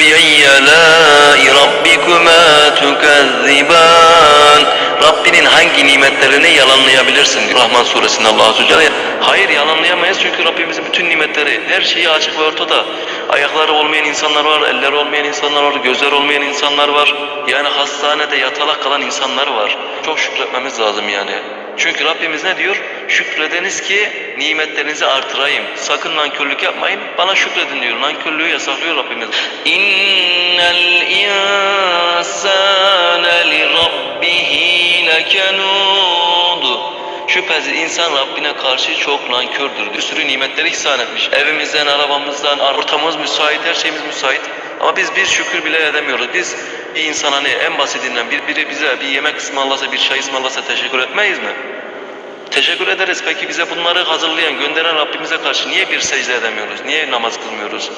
فبأي آلاء ربكما تكذبان Rabbinin hangi nimetlerini yalanlayabilirsin? Rahman suresinde Allah Azze ve Celle. Hayır yalanlayamayız çünkü Rabbimizin bütün nimetleri, her şeyi açık ve ortada. Ayakları olmayan insanlar var, elleri olmayan insanlar var, gözler olmayan insanlar var. Yani hastanede yatalak kalan insanlar var. Çok şükretmemiz lazım yani. Çünkü Rabbimiz ne diyor? Şükredeniz ki nimetlerinizi artırayım. Sakın nankörlük yapmayın. Bana şükredin diyor. Nankörlüğü yasaklıyor Rabbimiz. İnnel insane li rabbihi lekanud. Şüphesiz insan Rabbine karşı çok nankördür. Bir sürü nimetleri ihsan etmiş. Evimizden, arabamızdan, ortamımız müsait, her şeyimiz müsait. Ama biz bir şükür bile edemiyoruz. Biz bir insan hani en basitinden bir, biri bize bir yemek ısmarlasa, bir çay ısmarlasa teşekkür etmeyiz mi? Teşekkür ederiz. Peki bize bunları hazırlayan, gönderen Rabbimize karşı niye bir secde edemiyoruz? Niye namaz kılmıyoruz?